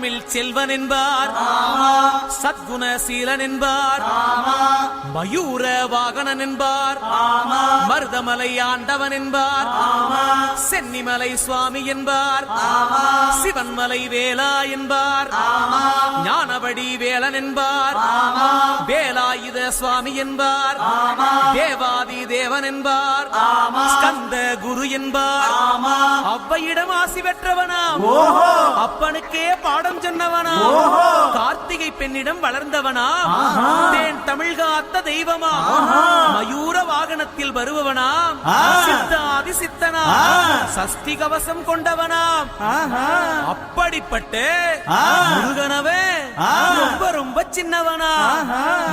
தமிழ் செல்வன் என்பார். சத்குணசீலன் என்பார். மயூர வாகனன் என்பார் மருதமலை ஆண்டவன் என்பார் சென்னிமலை சுவாமி என்பார். சிவன்மலை வேலா என்பார். ஞானபடி வேலன் என்பார் வேலாயுத சுவாமி என்பார். தேவாதி தேவன் என்பார் ஸ்கந்த குரு என்பார். அவ்வையிடம் ஆசி பெற்றவனாம். அப்பனுக்கே பாடம் சொன்னவனா கார்த்திகை பெண்ணிடம் வளர்ந்தவனா தேன் தமிழ் காத்த தெய்வமா மயூர வாகனத்தில் வருபவனாம் சித்தாதி சித்தனா? சஷ்டி கவசம் கொண்டவனாம் அப்படிப்பட்ட முருகனவே ரொம்ப ரொம்ப சின்னவனா?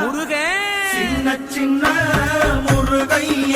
முருகன் சின்ன சின்ன முருகைய.